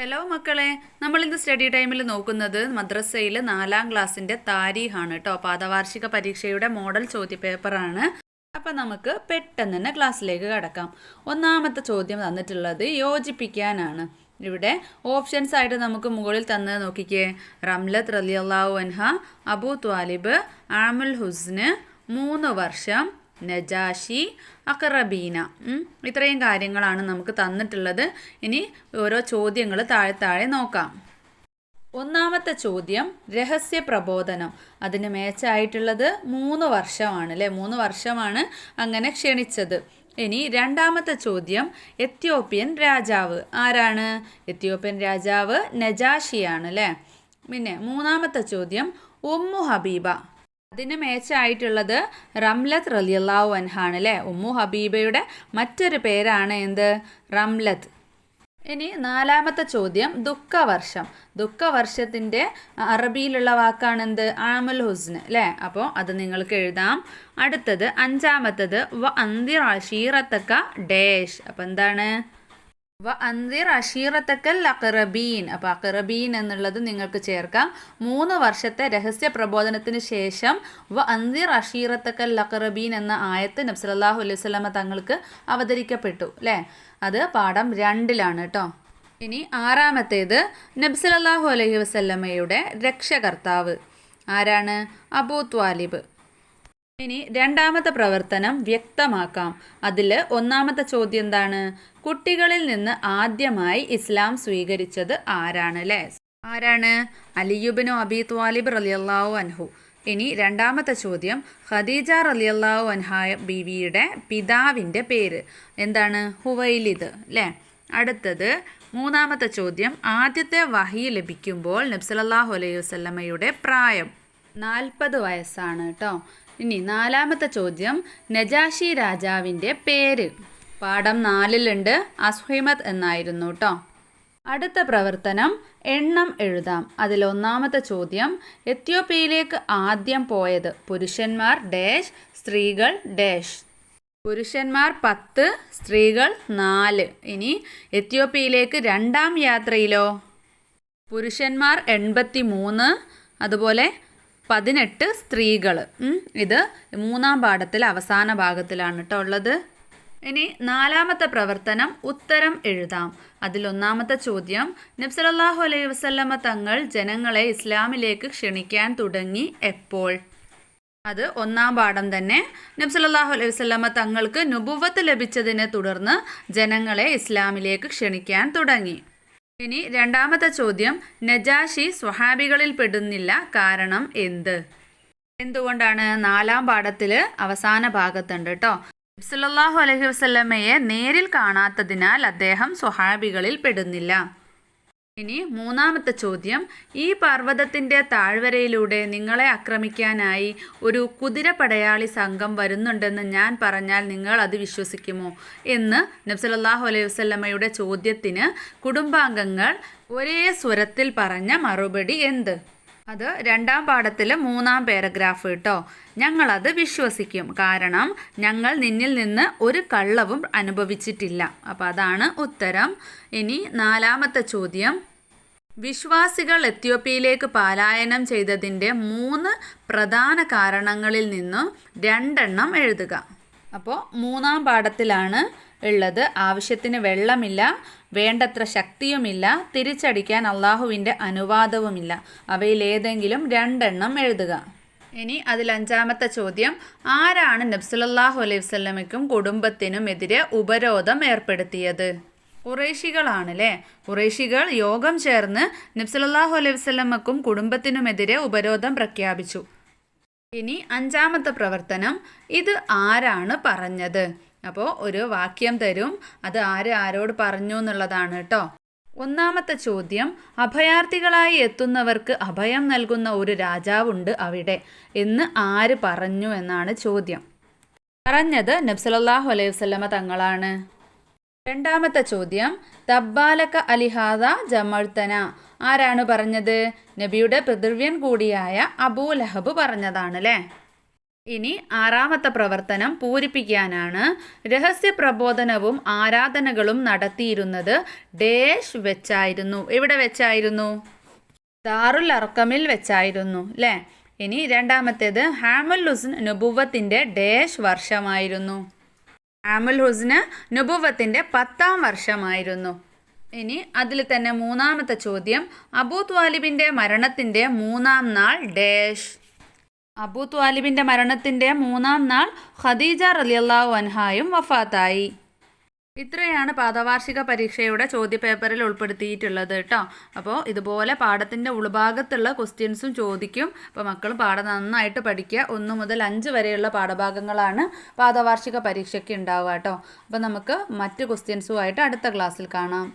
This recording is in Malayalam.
ഹലോ മക്കളെ. നമ്മൾ ഇന്ന് സ്റ്റഡി ടൈമിൽ നോക്കുന്നത് മദ്രസയിൽ നാലാം ക്ലാസ്സിന്റെ താരീഖാണ് കേട്ടോ പാദവാർഷിക പരീക്ഷയുടെ മോഡൽ ചോദ്യപേപ്പറാണ് അപ്പം നമുക്ക് പെട്ടെന്ന് തന്നെ ക്ലാസ്സിലേക്ക് കടക്കാം. ഒന്നാമത്തെ ചോദ്യം തന്നിട്ടുള്ളത് യോജിപ്പിക്കാനാണ്. ഇവിടെ ഓപ്ഷൻസ് ആയിട്ട് നമുക്ക് മുകളിൽ തന്ന് നോക്കിക്കേ. റംലത്ത് റലിയല്ലാഹു അൻഹ അബു ത്വാലിബ് ആമുൽ ഹുസ്ന് മൂന്ന് വർഷം നജാഷി അക്കറബീന ഇത്രയും കാര്യങ്ങളാണ് നമുക്ക് തന്നിട്ടുള്ളത്. ഇനി ഓരോ ചോദ്യങ്ങൾ താഴെ താഴെ നോക്കാം. ഒന്നാമത്തെ ചോദ്യം രഹസ്യ പ്രബോധനം. അതിന് മേച്ചായിട്ടുള്ളത് മൂന്ന് വർഷമാണ് അല്ലേ? മൂന്ന് വർഷമാണ് അങ്ങനെ ക്ഷണിച്ചത്. ഇനി രണ്ടാമത്തെ ചോദ്യം എത്യോപ്യൻ രാജാവ്. ആരാണ്? എത്യോപ്യൻ രാജാവ് നജാഷിയാണ് അല്ലേ? പിന്നെ മൂന്നാമത്തെ ചോദ്യം ഉമ്മു ഹബീബ. അതിന് മേച്ചായിട്ടുള്ളത് റംലത്ത് റലിയല്ലാവു അൻഹാണ് അല്ലേ? ഉമ്മു ഹബീബയുടെ മറ്റൊരു പേരാണ് എന്ത്? റംലത്ത്. ഇനി നാലാമത്തെ ചോദ്യം ദുഃഖവർഷം. ദുഃഖവർഷത്തിന്റെ അറബിയിലുള്ള വാക്കാണെന്ത് ആമുൽ ഹുസ്ന് അല്ലേ? അപ്പോൾ അത് നിങ്ങൾക്ക് എഴുതാം. അടുത്തത് അഞ്ചാമത്തത് വ അന്തിർ അഷീറത്തക്ക ഡേഷ്. അപ്പോൾ എന്താണ്? വ അന്തിർ അഷീറത്തക്കൽ എന്നുള്ളത് നിങ്ങൾക്ക് ചേർക്കാം. മൂന്ന് വർഷത്തെ രഹസ്യ പ്രബോധനത്തിന് ശേഷം വ അന്തിർ അഷീറത്തക്കൽ അഖറബീൻ എന്ന ആയത്ത് നബ്സലാഹു അലൈഹി സ്വലമ തങ്ങൾക്ക് അവതരിക്കപ്പെട്ടു അല്ലേ അത് പാഠം രണ്ടിലാണ് കേട്ടോ ഇനി ആറാമത്തേത് നബ്സലാഹു അലൈഹി വസ്ലമയുടെ രക്ഷകർത്താവ്. ആരാണ്? അബൂ ത്വാലിബ്. ഇനി രണ്ടാമത്തെ പ്രവർത്തനം വ്യക്തമാക്കാം. അതിൽ ഒന്നാമത്തെ ചോദ്യം എന്താണ്? കുട്ടികളിൽ നിന്ന് ആദ്യമായി ഇസ്ലാം സ്വീകരിച്ചത് ആരാണ് അല്ലേ? ആരാണ്? അലിയുബിനു അബി ത്വാലിബ് റലിയല്ലാവു അൻഹു. ഇനി രണ്ടാമത്തെ ചോദ്യം ഖദീജ റലിയല്ലാവു അൻഹായ ബിവിയുടെ പിതാവിന്റെ പേര്. എന്താണ്? ഹുവൈലിദ് അല്ലേ? അടുത്തത് മൂന്നാമത്തെ ചോദ്യം ആദ്യത്തെ വഹി ലഭിക്കുമ്പോൾ നബ്സലല്ലാഹു അലൈഹി വസ്ലമയുടെ പ്രായം നാൽപ്പത് വയസ്സാണ് കേട്ടോ. ഇനി നാലാമത്തെ ചോദ്യം നജാഷി രാജാവിന്റെ പേര്. പാഠം നാലിലുണ്ട്. അസ്ഹിമത് എന്നായിരുന്നു കേട്ടോ അടുത്ത പ്രവർത്തനം എണ്ണം എഴുതാം. അതിൽ ഒന്നാമത്തെ ചോദ്യം എത്യോപ്യയിലേക്ക് ആദ്യം പോയത് പുരുഷന്മാർ ഡാഷ് സ്ത്രീകൾ ഡാഷ്? പുരുഷന്മാർ പത്ത് സ്ത്രീകൾ നാല്. ഇനി എത്യോപ്യയിലേക്ക് രണ്ടാം യാത്രയിലോ? പുരുഷന്മാർ എൺപത്തി മൂന്ന് അതുപോലെ പതിനെട്ട് സ്ത്രീകൾ. ഇത് മൂന്നാം പാഠത്തിൽ അവസാന ഭാഗത്തിലാണ് കേട്ടോ ഉള്ളത്. ഇനി നാലാമത്തെ പ്രവർത്തനം ഉത്തരം എഴുതാം. അതിലൊന്നാമത്തെ ചോദ്യം നബ്സലല്ലാഹു അലൈഹി വസല്ലമ തങ്ങൾ ജനങ്ങളെ ഇസ്ലാമിലേക്ക് ക്ഷണിക്കാൻ തുടങ്ങി എപ്പോൾ? അത് ഒന്നാം പാഠം തന്നെ നബ്സലല്ലാഹു അലൈഹി വസല്ലമ തങ്ങൾക്ക് നുബുവത്ത് ലഭിച്ചതിനെ തുടർന്ന് ജനങ്ങളെ ഇസ്ലാമിലേക്ക് ക്ഷണിക്കാൻ തുടങ്ങി. ഇനി രണ്ടാമത്തെ ചോദ്യം നജാഷി സ്വഹാബികളിൽ പെടുന്നില്ല കാരണം എന്ത്? എന്തുകൊണ്ടാണ്? നാലാം പാഠത്തിൽ അവസാന ഭാഗത്തുണ്ട് കേട്ടോ. സല്ലാഹു അലൈഹി വസല്ലമയെ നേരിൽ കാണാത്തതിനാൽ അദ്ദേഹം സ്വഹാബികളിൽ പെടുന്നില്ല. ഇനി മൂന്നാമത്തെ ചോദ്യം. ഈ പർവതത്തിന്റെ താഴ്വരയിലൂടെ നിങ്ങളെ ആക്രമിക്കാനായി ഒരു കുതിര പടയാളി സംഘം വരുന്നുണ്ടെന്ന് ഞാൻ പറഞ്ഞാൽ നിങ്ങൾ അത് വിശ്വസിക്കുമോ? എന്ന് നബ്സലല്ലാഹു അലൈഹി വസ്ലമ്മയുടെ ചോദ്യത്തിന് കുടുംബാംഗങ്ങൾ ഒരേ സ്വരത്തിൽ പറഞ്ഞ മറുപടി എന്ത്? അത് രണ്ടാം പാഠത്തിലെ മൂന്നാം പാരഗ്രാഫ് കേട്ടോ. ഞങ്ങളത് വിശ്വസിക്കും. കാരണം ഞങ്ങൾ നിന്നിൽ നിന്ന് ഒരു കള്ളവും അനുഭവിച്ചിട്ടില്ല. അപ്പോൾ അതാണ് ഉത്തരം. ഇനി നാലാമത്തെ ചോദ്യം. വിശ്വാസികൾ എത്യോപ്യയിലേക്ക് പലായനം ചെയ്തതിന്റെ മൂന്ന് പ്രധാന കാരണങ്ങളിൽ നിന്നും രണ്ടെണ്ണം എഴുതുക. അപ്പോൾ മൂന്നാം പാഠത്തിലാണ് ഉള്ളത്. ആവശ്യത്തിന് വെള്ളമില്ല വേണ്ടത്ര ശക്തിയുമില്ല തിരിച്ചടിക്കാൻ അള്ളാഹുവിന്റെ അനുവാദവുമില്ല. അവയിൽ ഏതെങ്കിലും രണ്ടെണ്ണം എഴുതുക. ഇനി അതിൽ അഞ്ചാമത്തെ ചോദ്യം. ആരാണ് നബ്സുലല്ലാഹു അലൈഹി വസല്ലമയ്ക്കും കുടുംബത്തിനും എതിരെ ഉപരോധം ഏർപ്പെടുത്തിയത്? കുറേശികളാണ് അല്ലേ കുറേശികൾ യോഗം ചേർന്ന് നബ്സലല്ലാഹു അലൈഹി വസല്ലമക്കും കുടുംബത്തിനുമെതിരെ ഉപരോധം പ്രഖ്യാപിച്ചു. ഇനി അഞ്ചാമത്തെ പ്രവർത്തനം ഇത് ആരാണ് പറഞ്ഞത്? അപ്പോൾ ഒരു വാക്യം തരും. അത് ആര് ആരോട് പറഞ്ഞു എന്നുള്ളതാണ് കേട്ടോ ഒന്നാമത്തെ ചോദ്യം അഭയാർത്ഥികളായി എത്തുന്നവർക്ക് അഭയം നൽകുന്ന ഒരു രാജാവുണ്ട് അവിടെ. എന്ന് ആര് പറഞ്ഞു എന്നാണ് ചോദ്യം. പറഞ്ഞത് നബ്സലല്ലാഹു അലൈഹി വസല്ലമ തങ്ങളാണ്. രണ്ടാമത്തെ ചോദ്യം തബ്ബാലക്ക അലിഹാദ ജമഴ്ത്തന ആരാണ് പറഞ്ഞത്? നബിയുടെ പിതൃവ്യൻ കൂടിയായ അബൂ ലഹബ് പറഞ്ഞതാണ് അല്ലേ ഇനി ആറാമത്തെ പ്രവർത്തനം പൂരിപ്പിക്കാനാണ്. രഹസ്യ പ്രബോധനവും ആരാധനകളും നടത്തിയിരുന്നത് ഡേഷ് വെച്ചായിരുന്നു. എവിടെ വെച്ചായിരുന്നു? ദാറുൽ അർക്കമിൽ വെച്ചായിരുന്നു അല്ലേ? ഇനി രണ്ടാമത്തേത് ഹാമുൽ ഹുസ്ൻ നുബുവത്തിന്റെ ഡേഷ് വർഷമായിരുന്നു. ഹാമുൽ ഹുസ്ന നുബുവത്തിന്റെ പത്താം വർഷമായിരുന്നു. ഇനി അതിൽ തന്നെ മൂന്നാമത്തെ ചോദ്യം അബൂ ത്വാലിബിന്റെ മരണത്തിന്റെ മൂന്നാം നാൾ ഡേഷ്. അബൂ ത്വാലിബിന്റെ മരണത്തിന്റെ മൂന്നാം നാൾ ഖദീജ റലിയല്ലാഹു അൻഹായും വഫാത്തായി. ഇത്രയാണ് പാദവാർഷിക പരീക്ഷയുടെ ചോദ്യപേപ്പറിൽ ഉൾപ്പെടുത്തിയിട്ടുള്ളത് കേട്ടോ. അപ്പോൾ ഇതുപോലെ പാഠത്തിന്റെ ഉൾഭാഗത്തുള്ള ക്വസ്റ്റ്യൻസും ചോദിക്കും. അപ്പോൾ മക്കൾ പാഠം നന്നായിട്ട് പഠിക്കുക. ഒന്ന് മുതൽ അഞ്ച് വരെയുള്ള പാഠഭാഗങ്ങളാണ് പാദവാർഷിക പരീക്ഷയ്ക്ക് ഉണ്ടാവുക കേട്ടോ. അപ്പോൾ നമുക്ക് മറ്റ് ക്വസ്റ്റ്യൻസുമായിട്ട് അടുത്ത ക്ലാസ്സിൽ കാണാം.